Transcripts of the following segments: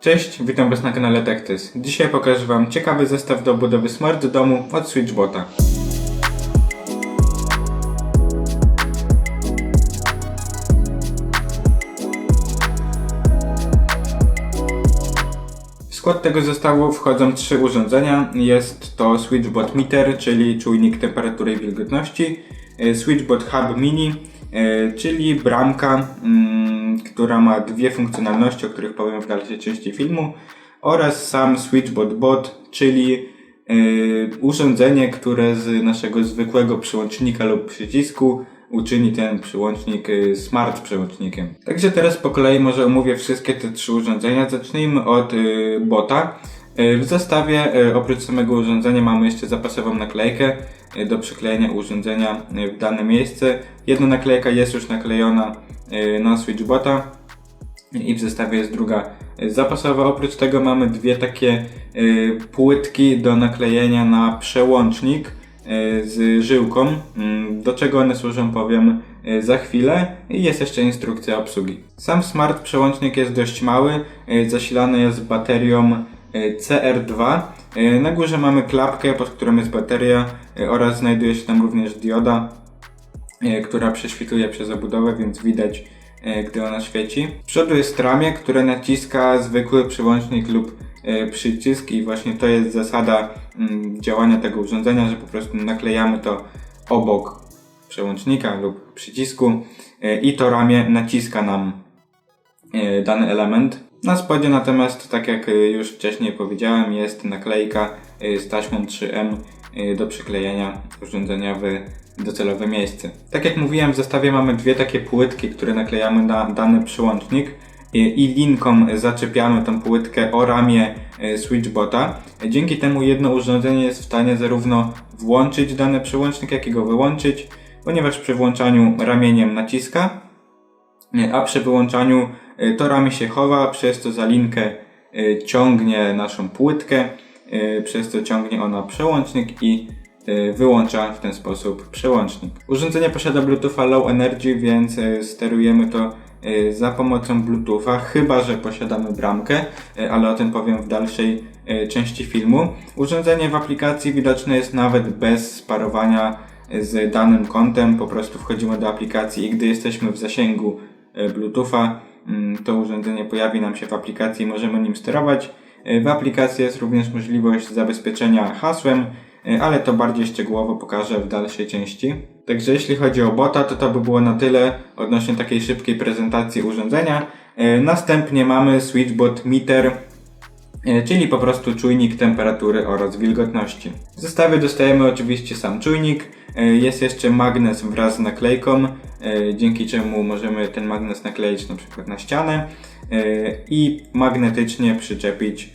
Cześć, witam Was na kanale Techtys. Dzisiaj pokażę Wam ciekawy zestaw do budowy smart domu od Switchbota. W skład tego zestawu wchodzą trzy urządzenia. Jest to Switchbot Meter, czyli czujnik temperatury i wilgotności, e, Switchbot Hub Mini, e, czyli bramka, mm, która ma dwie funkcjonalności, o których powiem w dalszej części filmu, oraz sam Switchbot Bot, czyli e, urządzenie, które z naszego zwykłego przyłącznika lub przycisku uczyni ten przyłącznik y, smart przełącznikiem. Także teraz po kolei może omówię wszystkie te trzy urządzenia. Zacznijmy od y, bota. Y, W zestawie y, oprócz samego urządzenia mamy jeszcze zapasową naklejkę do przyklejenia urządzenia w dane miejsce. Jedna naklejka jest już naklejona na switchbota i w zestawie jest druga zapasowa. Oprócz tego mamy dwie takie y, płytki do naklejenia na przełącznik y, z żyłką. Mm, Do czego one służą powiem y, za chwilę i jest jeszcze instrukcja obsługi. Sam smart przełącznik jest dość mały, zasilany jest baterią y, CR2. Y, Na górze mamy klapkę, pod którą jest bateria oraz znajduje się tam również dioda e, która prześwituje przez obudowę, więc widać, e, gdy ona świeci. Z przodu jest ramię, które naciska zwykły przyłącznik lub e, przycisk i właśnie to jest zasada mm, działania tego urządzenia, że po prostu naklejamy to obok przełącznika lub przycisku e, i to ramię naciska nam e, dany element. Na spodzie natomiast, tak jak e, już wcześniej powiedziałem, jest naklejka e, z taśmą 3M e, do przyklejenia urządzenia w docelowe miejsce. Tak jak mówiłem, w zestawie mamy dwie takie płytki, które naklejamy na dany przyłącznik e, i linką zaczepiamy tą płytkę o ramię e, switchbota. E, Dzięki temu jedno urządzenie jest w stanie zarówno włączyć dany przyłącznik, jak i go wyłączyć, ponieważ przy włączaniu ramieniem naciska, nie, a przy wyłączaniu y, to ramię się chowa, przez to za linkę ciągnie naszą płytkę, przez to ciągnie ona przełącznik i wyłącza w ten sposób przełącznik. Urządzenie posiada Bluetootha Low Energy, więc y, sterujemy to y, za pomocą Bluetootha, chyba że posiadamy bramkę, y, ale o tym powiem w dalszej y, części filmu. Urządzenie w aplikacji widoczne jest nawet bez sparowania z danym kontem, po prostu wchodzimy do aplikacji i gdy jesteśmy w zasięgu Bluetootha, mm, to urządzenie pojawi nam się w aplikacji i możemy nim sterować. W aplikacji jest również możliwość zabezpieczenia hasłem, ale to bardziej szczegółowo pokażę w dalszej części. Także jeśli chodzi o bota, to to by było na tyle odnośnie takiej szybkiej prezentacji urządzenia. E, Następnie mamy Switchbot Meter, E, czyli po prostu czujnik temperatury oraz wilgotności. W zestawie dostajemy oczywiście sam czujnik, jest jeszcze magnes wraz z naklejką, dzięki czemu możemy ten magnes nakleić na przykład na ścianę i magnetycznie przyczepić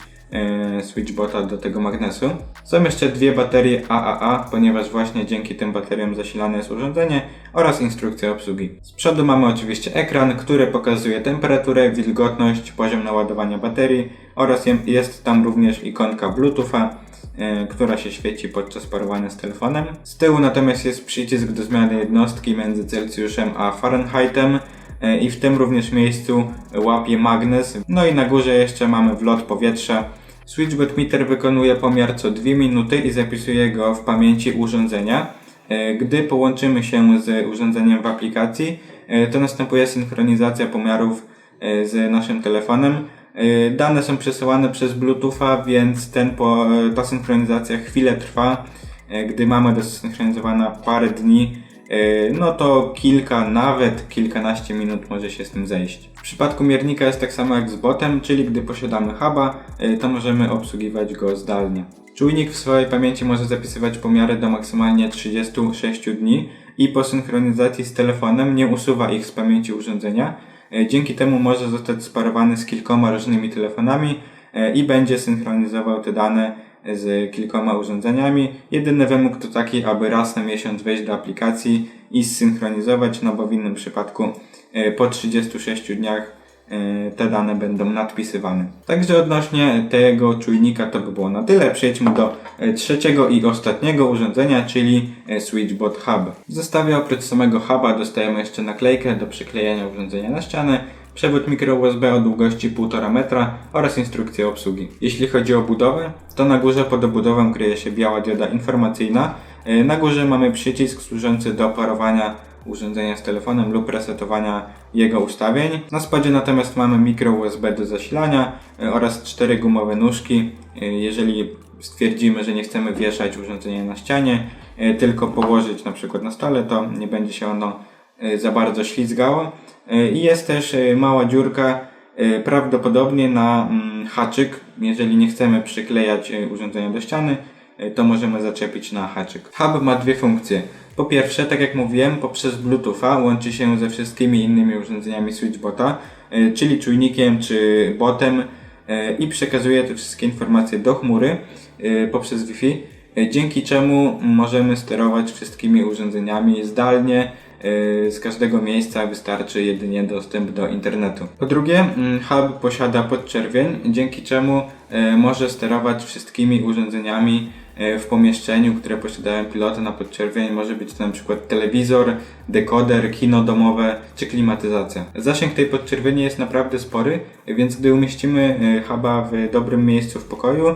switchbota do tego magnesu. Są jeszcze dwie baterie AAA, ponieważ właśnie dzięki tym bateriom zasilane jest urządzenie oraz instrukcja obsługi. Z przodu mamy oczywiście ekran, który pokazuje temperaturę, wilgotność, poziom naładowania baterii oraz jest tam również ikonka Bluetootha, e, która się świeci podczas parowania z telefonem. Z tyłu natomiast jest przycisk do zmiany jednostki między Celsjuszem a Fahrenheitem e, i w tym również miejscu łapie magnes. No i na górze jeszcze mamy wlot powietrza. Switchbot meter wykonuje pomiar co 2 minuty i zapisuje go w pamięci urządzenia. E, Gdy połączymy się z urządzeniem w aplikacji, e, to następuje synchronizacja pomiarów e, z naszym telefonem. E, Dane są przesyłane przez Bluetootha, więc ten po, e, ta synchronizacja chwilę trwa. E, Gdy mamy do zsynchronizowana parę dni, e, no to kilka, nawet kilkanaście minut może się z tym zejść. W przypadku miernika jest tak samo jak z botem, czyli gdy posiadamy huba, e, to możemy obsługiwać go zdalnie. Czujnik w swojej pamięci może zapisywać pomiary do maksymalnie 36 dni i po synchronizacji z telefonem nie usuwa ich z pamięci urządzenia. E, Dzięki temu może zostać sparowany z kilkoma różnymi telefonami e, i będzie synchronizował te dane z kilkoma urządzeniami. Jedyny wymóg to taki, aby raz na miesiąc wejść do aplikacji i zsynchronizować, no bo w innym przypadku e, po 36 dniach e, te dane będą nadpisywane. Także odnośnie tego czujnika to by było na tyle. Przejdźmy do e, trzeciego i ostatniego urządzenia, czyli Switchbot Hub. W zestawie oprócz samego huba dostajemy jeszcze naklejkę do przyklejenia urządzenia na ścianę przewód mikro USB o długości 1,5 metra oraz instrukcję obsługi. Jeśli chodzi o budowę, to na górze pod obudową kryje się biała dioda informacyjna. E, Na górze mamy przycisk służący do parowania urządzenia z telefonem lub resetowania jego ustawień. Na spodzie natomiast mamy mikro USB do zasilania e, oraz cztery gumowe nóżki. E, Jeżeli stwierdzimy, że nie chcemy wieszać urządzenia na ścianie, tylko położyć na przykład na stole, to nie będzie się ono za bardzo ślizgało. E, I jest też e, mała dziurka e, prawdopodobnie na mm, haczyk. Jeżeli nie chcemy przyklejać e, urządzenia do ściany, e, to możemy zaczepić na haczyk. Hub ma dwie funkcje. Po pierwsze, tak jak mówiłem, poprzez Bluetootha łączy się ze wszystkimi innymi urządzeniami SwitchBota, e, czyli czujnikiem czy botem e, i przekazuje te wszystkie informacje do chmury e, poprzez Wi-Fi, e, dzięki czemu możemy sterować wszystkimi urządzeniami zdalnie. E, Z każdego miejsca wystarczy jedynie dostęp do internetu. Po drugie, mm, hub posiada podczerwień, dzięki czemu e, może sterować wszystkimi urządzeniami e, w pomieszczeniu, które posiadają pilota na podczerwień. Może być to przykład telewizor, dekoder, kino domowe czy klimatyzacja. Zasięg tej podczerwieni jest naprawdę spory, więc gdy umieścimy huba w dobrym miejscu w pokoju,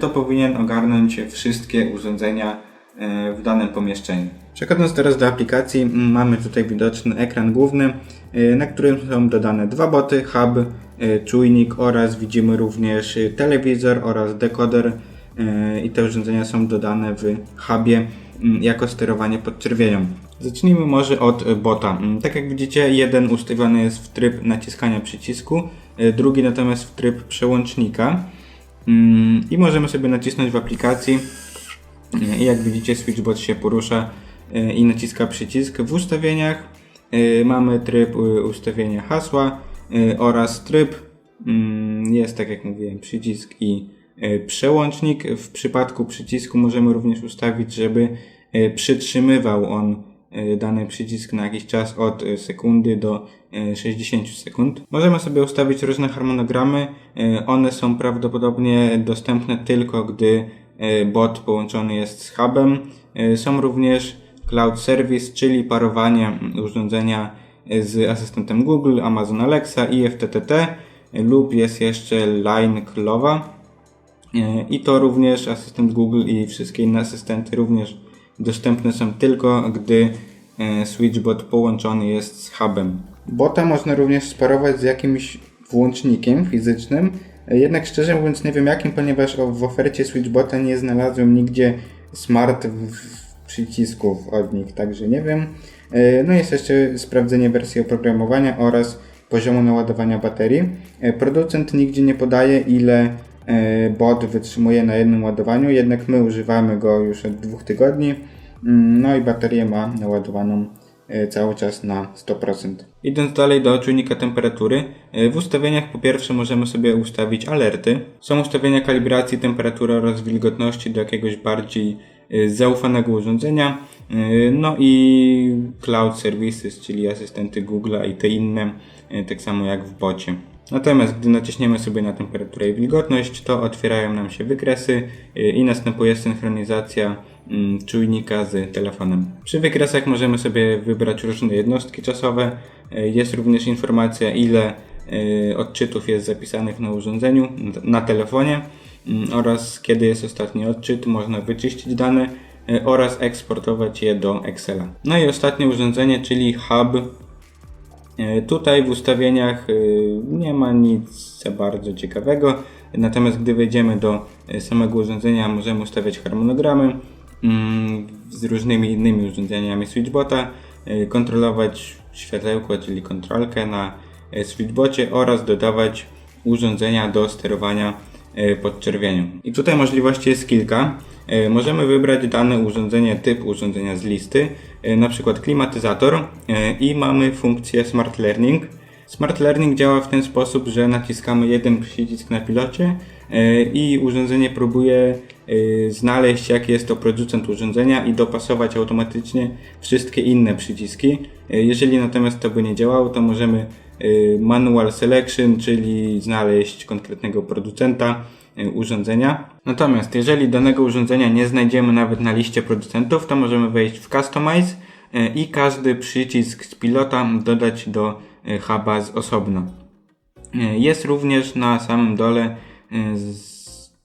to powinien ogarnąć wszystkie urządzenia w danym pomieszczeniu. Przechodząc teraz do aplikacji, m, mamy tutaj widoczny ekran główny, e, na którym są dodane dwa boty, hub, e, czujnik oraz widzimy również e, telewizor oraz dekoder i te urządzenia są dodane w hubie m, jako sterowanie podczerwienią. Zacznijmy może od bota. M, Tak jak widzicie, jeden ustawiony jest w tryb naciskania przycisku, drugi natomiast w tryb przełącznika. Mm, I możemy sobie nacisnąć w aplikacji i jak widzicie switchbot się porusza i naciska przycisk. W ustawieniach e, mamy tryb e, ustawienia hasła e, oraz tryb mm, jest tak jak mówiłem przycisk i przełącznik. W przypadku przycisku możemy również ustawić, żeby przytrzymywał on dany przycisk na jakiś czas od sekundy do e, 60 sekund. Możemy sobie ustawić różne harmonogramy. One są prawdopodobnie dostępne tylko gdy bot połączony jest z hubem. Są również cloud service, czyli parowanie urządzenia z asystentem Google, Amazon Alexa i FTTT lub jest jeszcze Line Clover. E, I to również asystent Google i wszystkie inne asystenty również dostępne są tylko, gdy e, SwitchBot połączony jest z hubem. Bota można również sparować z jakimś włącznikiem fizycznym, e, jednak szczerze mówiąc nie wiem jakim, ponieważ w ofercie SwitchBota nie znalazłem nigdzie smart w- przycisków od nich, także nie wiem. E, No jest jeszcze sprawdzenie wersji oprogramowania oraz poziomu naładowania baterii. E, Producent nigdzie nie podaje ile e, bot wytrzymuje na jednym ładowaniu, jednak my używamy go już od dwóch tygodni. Mm, No i baterię ma naładowaną cały czas na 100%. Idąc dalej do czujnika temperatury, w ustawieniach po pierwsze możemy sobie ustawić alerty. Są ustawienia kalibracji temperatury oraz wilgotności do jakiegoś bardziej zaufanego urządzenia. E, No i cloud services, czyli asystenty Google'a i te inne, e, tak samo jak w bocie. Natomiast gdy naciśniemy sobie na temperaturę i wilgotność, to otwierają nam się wykresy y, i następuje synchronizacja mm, czujnika z telefonem. Przy wykresach możemy sobie wybrać różne jednostki czasowe. Y, Jest również informacja ile y, odczytów jest zapisanych na urządzeniu, na telefonie oraz kiedy jest ostatni odczyt. Można wyczyścić dane y, oraz eksportować je do Excela. No i ostatnie urządzenie, czyli hub E, Tutaj w ustawieniach e, nie ma nic za bardzo ciekawego, natomiast gdy wejdziemy do e, samego urządzenia, możemy ustawiać harmonogramy mm, z różnymi innymi urządzeniami SwitchBota, e, kontrolować światełko, czyli kontrolkę na e, SwitchBocie oraz dodawać urządzenia do sterowania e, podczerwienią. I tutaj możliwości jest kilka. E, Możemy wybrać dane urządzenie, typ urządzenia z listy, e, na przykład klimatyzator i mamy funkcję Smart Learning. Smart Learning działa w ten sposób, że naciskamy jeden przycisk na pilocie i urządzenie próbuje znaleźć jaki jest to producent urządzenia i dopasować automatycznie wszystkie inne przyciski. Jeżeli natomiast to by nie działało, to możemy manual selection, czyli znaleźć konkretnego producenta e, urządzenia. Natomiast jeżeli danego urządzenia nie znajdziemy nawet na liście producentów, to możemy wejść w Customize e, i każdy przycisk z pilota dodać do huba z osobna. Jest również na samym dole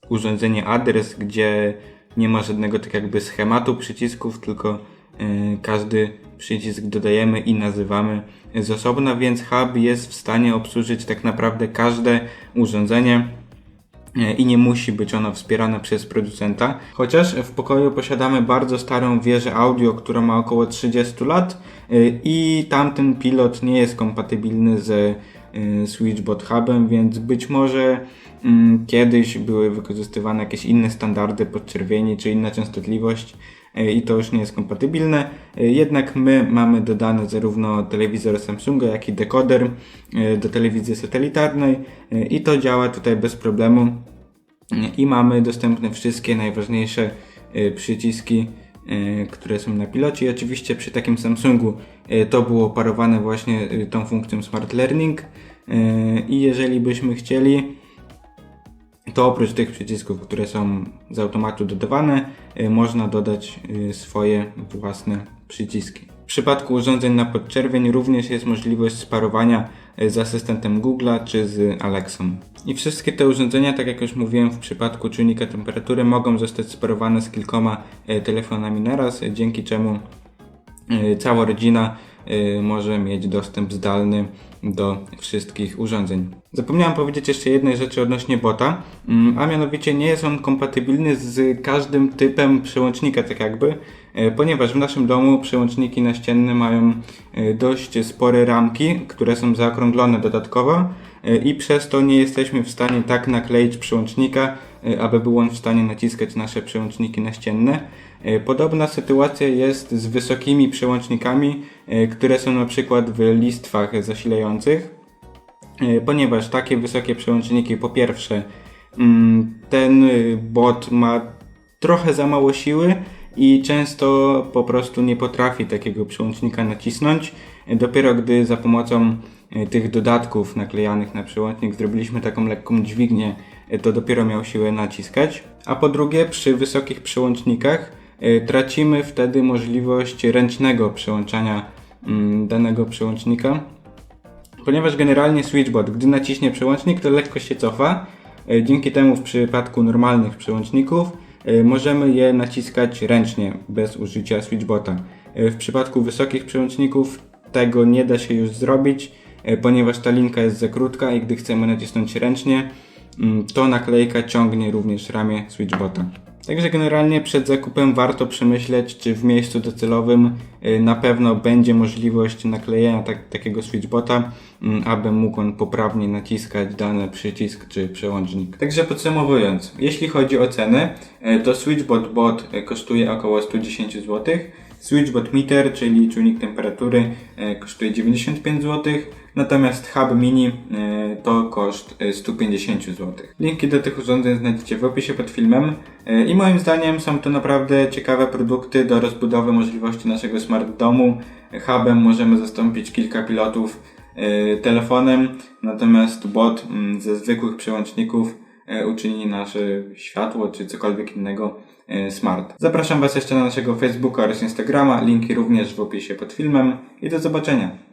urządzenie adres, gdzie nie ma żadnego tak jakby schematu przycisków, tylko każdy przycisk dodajemy i nazywamy z osobna, więc hub jest w stanie obsłużyć tak naprawdę każde urządzenie e, i nie musi być ono wspierane przez producenta. Chociaż w pokoju posiadamy bardzo starą wieżę audio, która ma około 30 lat e, i tamten pilot nie jest kompatybilny z e, Switchbot Hubem, więc być może mm, kiedyś były wykorzystywane jakieś inne standardy podczerwieni czy inna częstotliwość i to już nie jest kompatybilne. E, Jednak my mamy dodany zarówno telewizor Samsunga, jak i dekoder e, do telewizji satelitarnej e, i to działa tutaj bez problemu i mamy dostępne wszystkie najważniejsze przyciski, które są na pilocie. I oczywiście przy takim Samsungu to było parowane właśnie tą funkcją Smart Learning. I jeżeli byśmy chcieli, to oprócz tych przycisków, które są z automatu dodawane, y, można dodać y, swoje własne przyciski. W przypadku urządzeń na podczerwień również jest możliwość sparowania y, z asystentem Google'a czy z Alexą. I wszystkie te urządzenia, tak jak już mówiłem w przypadku czujnika temperatury, mogą zostać sparowane z kilkoma telefonami naraz, dzięki czemu cała rodzina może mieć dostęp zdalny do wszystkich urządzeń. Zapomniałem powiedzieć jeszcze jednej rzeczy odnośnie bota, mm, a mianowicie nie jest on kompatybilny z każdym typem przełącznika, tak jakby, y, ponieważ w naszym domu przełączniki naścienne mają y, dość spore ramki, które są zaokrąglone dodatkowo y, i przez to nie jesteśmy w stanie tak nakleić przełącznika, y, aby był on w stanie naciskać nasze przełączniki naścienne. E, Podobna sytuacja jest z wysokimi przełącznikami, e, które są na przykład w listwach zasilających, e, ponieważ takie wysokie przełączniki, po pierwsze, mm, ten bot ma trochę za mało siły i często po prostu nie potrafi takiego przełącznika nacisnąć. Dopiero gdy za pomocą tych dodatków naklejanych na przełącznik zrobiliśmy taką lekką dźwignię, to dopiero miał siłę naciskać. A po drugie, przy wysokich przełącznikach tracimy wtedy możliwość ręcznego przełączania mm, danego przełącznika, ponieważ generalnie switchbot, gdy naciśnie przełącznik, to lekko się cofa. E, Dzięki temu w przypadku normalnych przełączników e, możemy je naciskać ręcznie, bez użycia switchbota. W przypadku wysokich przełączników tego nie da się już zrobić, ponieważ ta linka jest za krótka i gdy chcemy nacisnąć ręcznie, mm, to naklejka ciągnie również ramię switchbota. Także generalnie przed zakupem warto przemyśleć, czy w miejscu docelowym y, na pewno będzie możliwość naklejenia tak, takiego switchbota, mm, aby mógł on poprawnie naciskać dany przycisk czy przełącznik. Także podsumowując, jeśli chodzi o ceny, y, to switchbot bot y, kosztuje około 110 zł, switchbot meter, czyli czujnik temperatury, kosztuje 95 zł, natomiast hub mini y, to koszt y, 150 zł. Linki do tych urządzeń znajdziecie w opisie pod filmem y, i moim zdaniem są to naprawdę ciekawe produkty do rozbudowy możliwości naszego smart domu. Hubem możemy zastąpić kilka pilotów y, telefonem, natomiast bot mm, ze zwykłych przełączników y, uczyni nasze światło czy cokolwiek innego y, smart. Zapraszam Was jeszcze na naszego Facebooka oraz Instagrama, linki również w opisie pod filmem i do zobaczenia.